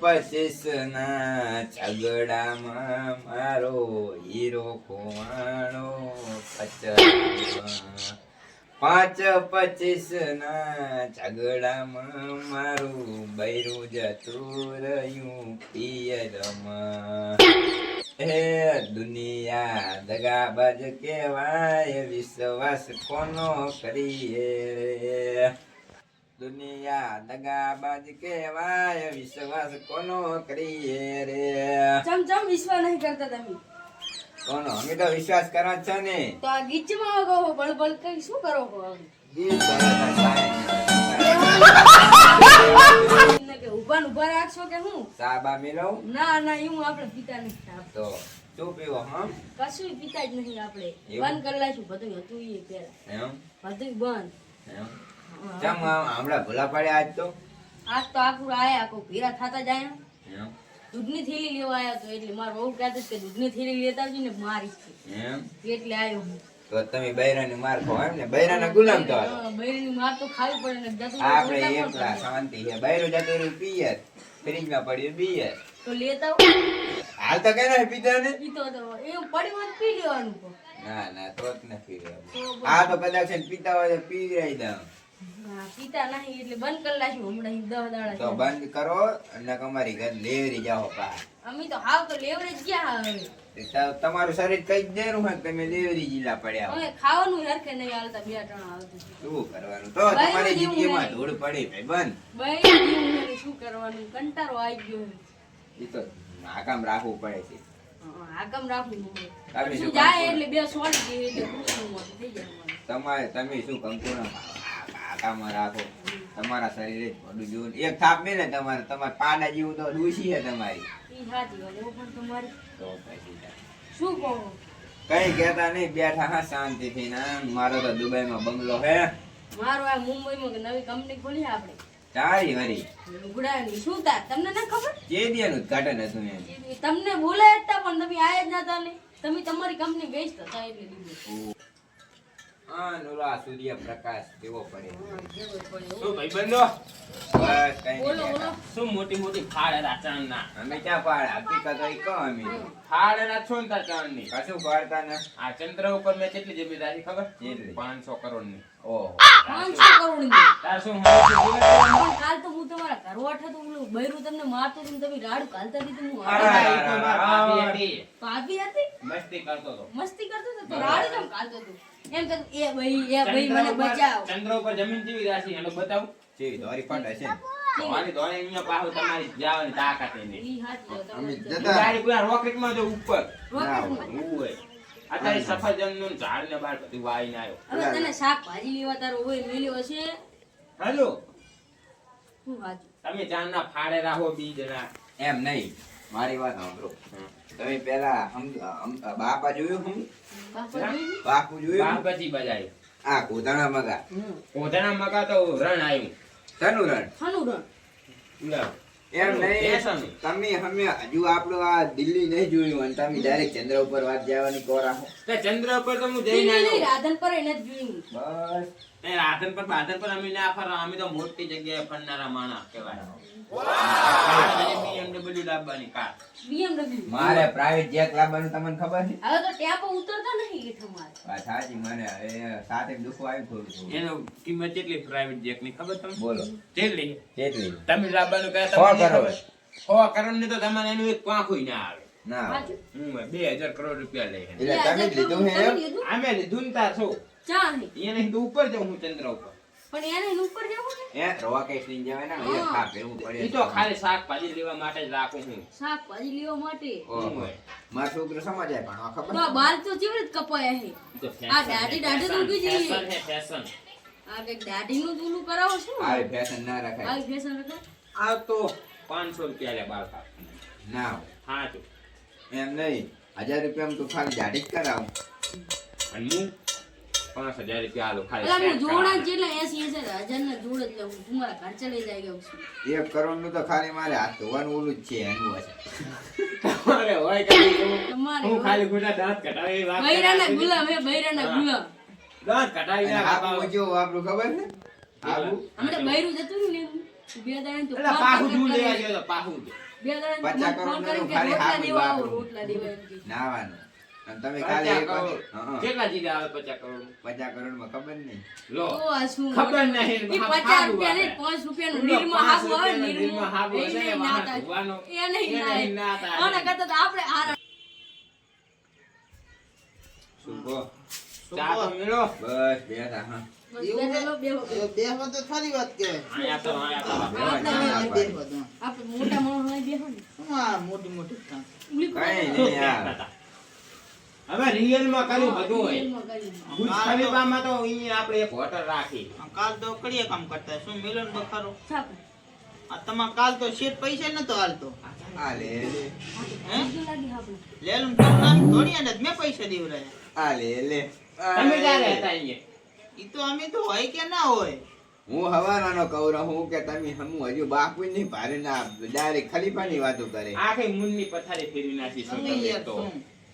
પચીસ ના ઝઘડામાં મારો હીરો ખોવાણો પચાસ પાંચ પચીસ ના ઝઘડામાં મારું બૈરું જતું રહ્યું પિયરમાં. હે દુનિયા દગાબાજ કેવાય વિશ્વાસ કોનો કરીએ? દુનિયા દગાબાજ કહેવાય વિશ્વાસ કોનો કરીએ રે? ચમ ચમ વિશ્વાસ નહીં કરતા તમે. કોનો? અમે તો વિશ્વાસ કરવા છો ને. તો આ ગીચમાં ગો બળબળ કઈ શું કરો કે ઊભા ને ઊભા રાખશો કે હું? સાબા મિલો ના ના એવું આપણે પિતા નથી. તો શું પીવો હા કશું પીતા જ નહીં આપણે? બંધ કરી લાઈશું બધું હતું એ એમ? બધું બંધ. એમ? આમ? હમણાં ભૂલા પડ્યા આજ તો. આજ તો આખું આયા આખું ભીરા થતા જાય. દૂધની થેલી લેવા આવ્યા તો એટલે મારો બહુ કહેતો કે દૂધની થેલી લેતા આવજો ને મારી એમ? એટલે આવ્યો હું. તો તમે બૈરાની માર ખાઓ એમ ને? બૈરાના ગુલામ તો. હા, માર તો ખાવી પડે ને જતું આપણે એકલા શાંતિ છે. બૈરું જતું રહ્યું પિયર ફ્રીજમાં પડ્યું બિયર તો લેતા. હાલ તો કઈ નથી પીતા ને પીતો તો એવું પડ્યું હોય પી લેવાનું ના ના તો જ નથી. આ તો કદાચ પીતા હોય તો પી રહી દઉં પીતા નહીં એટલે બંધ કરી નાખ્યું હમણાં દહ દાડા તો બંધ કરો અને અમારી ઘર લેવરી જાઓ પા અમે તો હાવ તો લેવરેજ ક્યાં હવે. તમારું શરીર કઈ દેરું હોય તમે લેવરી જિલ્લા પડ્યા ખાવાનું હરખે નહીં હાલતા બે ત્રણ આવતું. શું કરવાનું? તો તમારી જિંદગીમાં ધૂળ પડી ભાઈ બંધ. શું કરવાનું? કંટાળો આવી ગયો એ તો આકામ રાખવું પડે છે. આકામ રાખવું પડે. શું જાય એટલે બે સોળ એટલે થઈ જાય તમારે તમે શું કંકુના આકામાં રાખો. તમારા શરીરે જ પડું જોવું એક થાપ મેલે તમારે. તમારે પાડા જેવું તો દૂષી છે તમારી. તો. શું કહો? કઈ કહેતા નહીં બેઠા હા શાંતિથી ના મારો તો દુબઈમાં બંગલો હે. મારું આ મુંબઈમાં માં નવી કંપની ખોલી આપણે તારી વરી ગુડાની શું તાર તમને ના ખબર? જે દિયાનું ઉદ્ઘાટન હતું એમ તમને બોલાય હતા પણ તમે આયા જ નતા ને. તમે તમારી કંપની વેચતા હતા એટલે દીધું હા નુરા સૂર્યપ્રકાશ કેવો પડે. હા, જેવો પડ્યો. બસ કઈ બોલો બોલો. શું મોટી મોટી ફાળેલા ચાંદના? અમે ક્યાં પાડ હકીકત હોય કહો અમે? ફાળેલા છો ને તાર ચાંદની? કશું પાડતા ને. આ ચંદ્ર ઉપર મેં કેટલી જમીદારી ખબર? પાંચસો કરોડની ઓહો પાંચસો કરોડની. તાર શું હમણાં શું બોલે? પણ કાલ તો હું તમારા ઘરવાઠા તો ઓલું બૈરું તમને મારતો તમે રાડું કાલતા હું હતી. મસ્તી કરતો હતો. મસ્તી કરતો હતો? તો બરાબર. કેમ કાલતો હતો? એમ કે એ ભાઈ એ ભાઈ મને બચાવ. ચંદ્ર ઉપર જમીન જેવી રાશિ એનો બતાવ. જે દોરી પાટ હશે તમારી ધોળી અહીંયા પાછું તમારી જવાની તાકાત એની. અમે જતા- ગાડી પૂરા રોકેટમાં જો ઉપર. રોકેટમાં. હું હોય. અત્યારે સફરજનનું ઝાડ ને બાર બધું વાઈને આવ્યો. હવે તને શાકભાજી લેવા તારો હોય મેલ્યો હશે? હાલો. તમે જાનના ફાળે રાખો બીજ ના એમ નહીં. મારી વાત સાંભળો. તમે પેલા બાપા જોયું હમ? બાપુ જોયું બાપજી બજાયું આ કોદાણા મગા. હમ. મગા તો રણ આવ્યું. એમ નહીં તમે અમે હજુ આપણું આ દિલ્હી નહીં જોયું અને તમે ડાયરેક્ટ ચંદ્ર ઉપર વાત જવાની કોરા તે ચંદ્ર ઉપર તો હું જઈને આવ્યો રાધન પર એને જ જોયું. બસ. રાધન પર બાધન પર અમે ના ફરવા અમે તો મોટી જગ્યાએ ફરનારા માણસ કહેવાય. મારે પ્રાઇવેટ જેટ લાવવાનું તમને ખબર છે? હવે તો ટેપો ઉતરતા નહીં હેઠ અમારે. મને એ સાથે દુખવા આવ્યું થોડું થોડું. એનો કિંમત કેટલી પ્રાઇવેટ જેકની ખબર તમને? બોલો. કેટલી કેટલી તમે લાવવાનું કહે સો તમને કરોડ. સો કરોડની તો તમારે એનું એક પાંખું ના આવે. ના બે હજાર કરોડ રૂપિયા લઈ એટલે તમે લીધું? અમે લીધું ને તાર શું? ચા હે. એને ઉપર જાઉં હું ચંદ્ર ઉપર. પણ એને ઉપર જવું ને એ રોકેટ લઈને જવાય ને એ હા. ખા ભેગું પડે. એ તો ખાલી શાકભાજી લેવા માટે જ રાખું હું. શાકભાજી લેવા માટે. મારો છોકરો સમજાય તો ખબર? તો બાલ તો રીતે કપાયા હે આ દાઢી દાઢી તો ઉગી જઈ. ફેશન હે ફેશન આ કે દાઢીનું નું ઓલું કરાવો છો? આ ફેશન ના રખાય. આ ફેશન રખાય? આ તો પાંચસો રૂપિયા લે બાલ કાપ ના હા તો. એમ નહીં. હજાર રૂપિયા તું ખાલી દાઢી જ કરાવું. અને હું પાંચ હજાર રૂપિયા આલો ખાલી હું જોડા. જેટલા એસી હજાર હજાર ના જોડ જ લઉં તમારા ઘર ચડી જાય ગયો છું. એક કરોડનું તો ખાલી મારે હાથ ધોવાનું ઓલું જ છે એનું હશે. તમારે હોય તમારે હું ખાલી ગુના દાંત કઢાવી વાત બૈરાના. ગુલામ હે બૈરાના હા. ગુલામ. દાંત કટાવી ના આબુ જો આપણું ખબર છે? આબુ. અમે તો બૈરું જતું ને બે દાણ તો પાહુ કરી- ગયો તો પાહુ બે દાણ પચાસ ફોન કરોડ કે ખાલી રોટલા હાથ દેવા રોટલા દેવા નાવાનું. તમે કરોડ. હં. કેટલા જીગા આવે પચાસ કરોડ પચાસ કરોડમાં ખબર નહીં. લો શું ખબર નહીં. પચાસ રૂપિયા નહીં, પાંચ રૂપિયા નું નીરમાં પાંચ હાબુ આવે, નીરમાં. નીરમાં હાબુ એ નહીં ના કરતાં તો આપણે આ કહો? ચા તો મેળો. બસ બેઠા હા. મોટા માણસ હોય બેહો ને. શું આ મોટી મોટી હવે રિયલમાં કર્યું બધું હોય કર્યું. ખલીફામાં તો અહીંયા આપણે એક હોટલ રાખી કાલ તો કડીએ કામ કરતા શું મિલન બખારો આ તમાર કાલ તો શેઠ પૈસા નતો હાલતો આ લે લે હે? બીજું લેલું તો નામ થોડી આને મે પૈસા દેવરાયા આ લે લે તમે લે, ક્યારે હતા અહીંયા ઈ તો અમે તો હોય કે ના હોય હું હવારાનો કહું રહું હું કે તમે હમું હજુ બાપુ નહીં ભારે ના ડાયરેક્ટ ખલીફાની વાતો કરે આખી મુન્ની પથારી ફેરવી નાખી શું તમે તો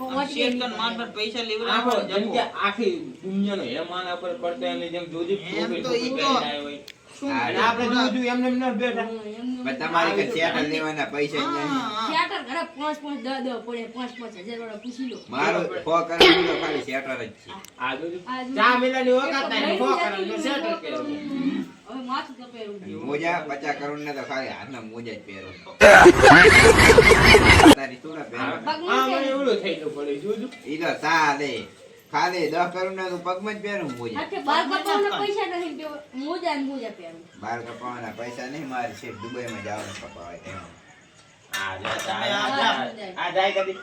નહીં આખો દુનિયાનો હેમાના પર પડતો એમની જેમ જોજી હોય. આપણે તમારી કઈ લેવાના પૈસા નહીં. થિયેટર ઘરે પાંચ પાંચ દસ દસ પડે પાંચ પાંચ હજાર વાળા પૂછી લો મારો ફો કરેલું તો ખાલી શેટર જ છે. ચા મિલાની વખત એક થાય ને તો ફો. કરવું. કપેરું મોજા પચાસ કરોડ ને તો ખાલી હાથના મોજા જ પહેરો. તારી થોડા પહેરો. ખાલી દસ કરોડ ના તું પગમાં જ પહેરું મોજા. બાર કપાવાના પૈસા નહીં મોજા ને મોજા પહેરું. બાર કપાવાના પૈસા નહીં મારે છે દુબઈ માં જવાનું કપાવાય. આ જાય કદી.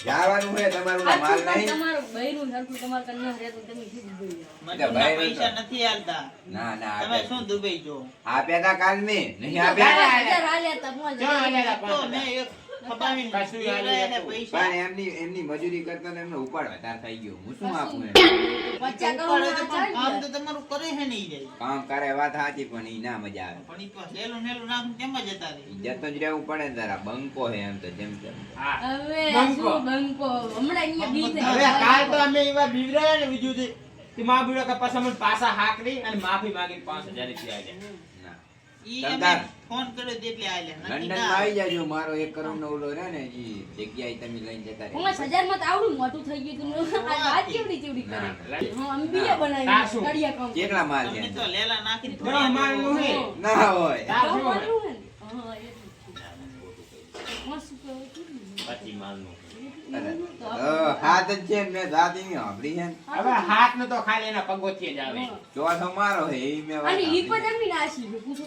જવાનું હે તમારું માલ નહીં તમારું બૈરું હરખું તમારે કન ન રહેતું તમે શું દુબઈ જાઓ? ભાઈ પૈસા નથી આલતા ના ના તમે શું દુબઈ જો આપ્યા તા કાલ મે નહીં આપ્યા હાલ્યા તા મો જો હાલ્યા તા તો મેં. એક કશું યાદ દેવરાયા ને નતું. પૈસા. પણ એમની એમની મજૂરી કરતા ને એમને ઉપાડ વધારે થઈ ગયો. હું શું આપું એને? પચાસ ઉપાડે તો કરોડના પણ કામ તો તમારું કરે હે નહીં જાય. કામ કરે વાત સાચી પણ ઈ ના મજા આવે. પણ ઈ તો લેલું નેલું નાખું તેમ જ જતા જતો જ રહેવું પડે તારા બંકો હે એમ તો જેમ તેમ. હવે બંકો. બંકો? હમણાં અહીંયા બીજ હવે કાલ તો અમે એવા બીવરાયા ને બીજું છે મા બીડો કે પાછા મને પાછા હાકડી અને માફી માગી પાંચ હજાર રૂપિયા આલ્યા. ના ઈ સરદાર. અમે ફોન કર્યો એટલે આલ્યા લંડનમાં આવી. જાજો મારો એક કરોડ નો ઓલો રહે ને ઈ જગ્યાએ તમે લઈને જતા રહે. હજારમાં તો આવડું મોટું થઈ ગયું તું આ વાત કેવડી કેવડી કરે. ના. હા બનાવી કડિયા કામ કેટલા માલ છે તો લેલા હે. ના હોય. હે એટલું. મસ્ત પછી હાથ જ છે ને મેં જાતી ની સાંભળી છે હવે હાથ ને તો ખાલી એના પગોથી જ આવે. ચોથો મારો હે ઈ મે અને ઈ સાંભળી. પણ નાસી પૂછો.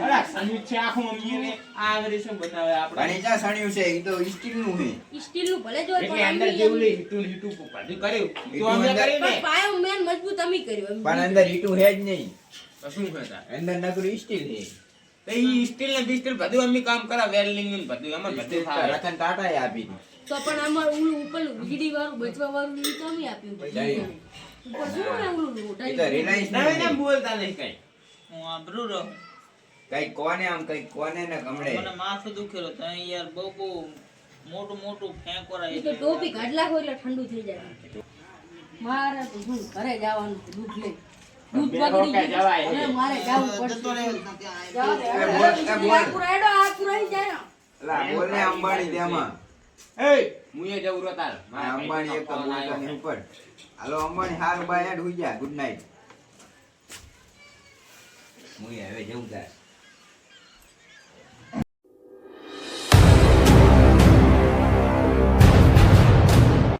અલા, સંયુક્ત છે આખું અમીને આ આગળ શું બનાવે આપણે? પણ ઈ સણ્યું છે ઈ તો સ્ટીલનું હે ઈ સ્ટીલનું ભલે જ એટલે અંદર જેવું એમ- લઈ હિટું હિટું કર્યું. તો અમે અંદર- કરીને પાયો મેન મજબૂત અમે કર્યો પણ અંદર ઈટું હે જ નહીં. તો શું કરતા? અંદર નકરું સ્ટીલ હે તો ઈ સ્ટીલ ને બિસ્ટીલ બધું અમી કામ કરા વેલ્ડિંગ ને બધું એમાં બધું રતન ટાટા એ આપી દીધું. તો પણ આમાં ઓલું ઉપર વીજળી વાળું બચવા વાળું ઈ તો અમે આપ્યું ઉપર શું ને? ઓલું ઈ તો રિલાયન્સ ના ના બોલતા નહીં કઈ? હું આબરૂ રહું. કઈ કોને આમ કઈ કોને ને ગમડે. મને માથું દુખેલો તો યાર બહુ બહુ મોટું મોટું ફેંકોરા ઈ તો ટોપી કાઢલા હોય એટલે ઠંડુ થઈ જાય. મારે તો હું ઘરે જવાનું દૂધ લઈ. દૂધ બગડી ગયું. મારે જવું પડશે. રે, બોલ ને અંબાણી તેમાં. એ મુયે જવું રો તાર અંબાણી એક ઉપર હાલો અંબાણી હાર બાય ગુડ નાઈટ મુયે હવે જવું તાર.